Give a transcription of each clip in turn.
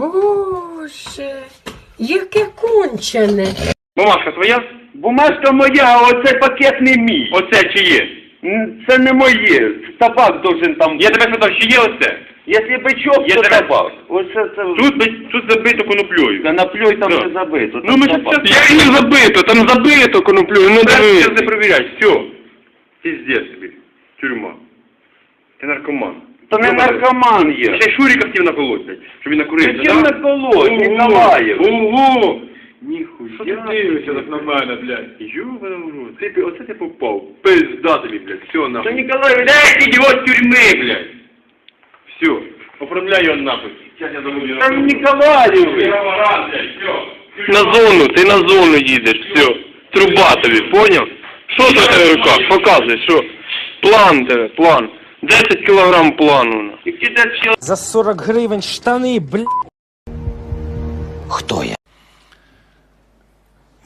Боже, яке кончене. Бумажка твоя? Бумажка моя, а оцей пакет не мій. Оце чи є? М, Це не моє. Табак должен там Я тебе спитав, чи є оце? Якщо бичок, Я то тебе- табак. Оце це... Тут, би- тут забито коноплею. Та наплюй там Да. не забито. Ну ми ж це... Я не забито, там забито коноплю, ну Зараз дивись. не перевіряй, все. Пиздец тобі. Тюрма. Ти наркоман. Та не наркоман є. Ще й Шуріка хотів наколоть, блядь, щоб він накурився, Зачем да? наколоть, Ніколаєв? Ого! Що ти дивишся так на мене, блядь? Ёбаный в рот. Ти, пі- оце ти попав. Пизда тобі, блядь, все Та нахуй. Ніколаєвич, Блядь, ідіот тюрми, блядь. Все. Оформляй його нахуй. Сейчас я замовлю. та Ніколаєвич. На зону, ти на зону їдеш, все. Труба тобі, поняв? Що в руках? Показуй, що? План тебе, план. 10 кілограм плану. За 40 гривень штани, бля.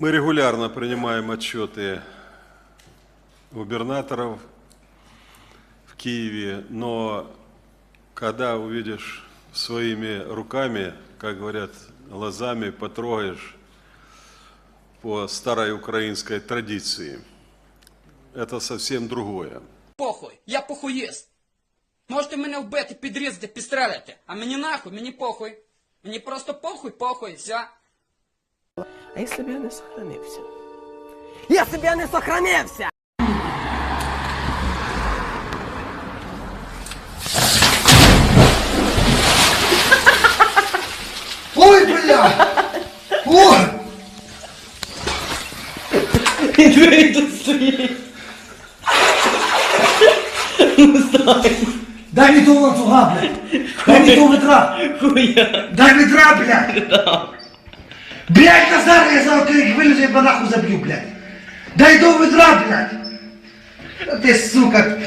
Мы регулярно принимаем отчеты губернаторов в Киеве, но когда увидишь своими руками, как говорят, глазами потрогаешь по старой украинской традиции, это совсем другое. похуй, я похуїст. Можете мене вбити, підрізати, підстрелити. А мені нахуй, мені похуй. Мені просто похуй, похуй, все. А якщо б я не сохранився? Якщо б я не сохранився! Ой, бля! Ой! Дай мне того ланцуга, блядь! Дай мне того ведра! Дай ведра, блядь! Блядь, Назар, я за их вылезу, я нахуй забью, блядь! Дай того ведра, блядь! А Ты, сука!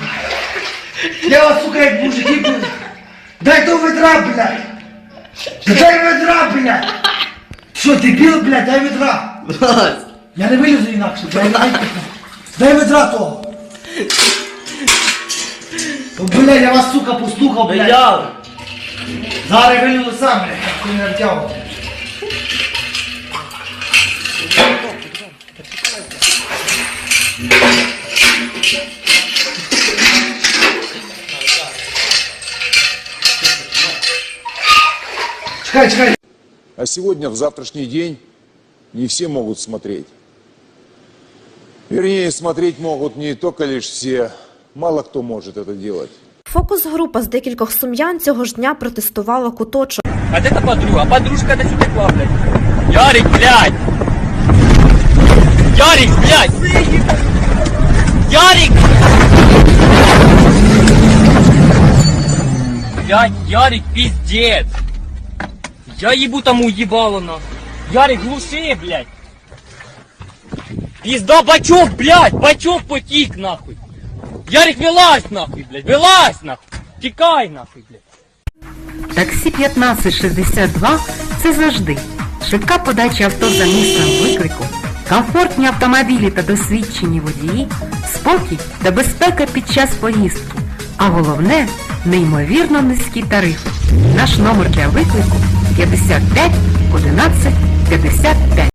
Я вас, сука, як мужики, блядь! Дай того ведра, блядь! Да дай ведра, блядь! Що, дебіл, блядь, дай ведра! Я не вилізу інакше, дай, дай ведра того! О, Блядь, я вас, сука, послухав, блядь! Зараз я вилізу сам, блядь, ти не втягав. Чекай, чекай, А сегодня, в завтрашний день, не все могут смотреть. Вернее, смотреть могут не только лишь все, мало кто может это делать. Фокус-група з декількох сум'ян цього ж дня протестувала куточок. А де та подруга? Подружка де сюди кла, блядь. Ярик, блядь! Ярик, блядь! Ярик! Блядь, Ярик, пиздец! Я ебу тому ебало нахуй. Ярик, глуши, блядь! Пизда бачок, блядь! Бачок потік, нахуй! Ярик, вилазь, нахуй, блядь! Вилазь, нахуй! Тікай, нахуй, блядь! Таксі 1562 це завжди швидка подача авто за місцем виклику, комфортні автомобілі та досвідчені водії, спокій та безпека під час поїздки, а головне неймовірно низькі тарифи. Наш номер для виклику 55 11 55.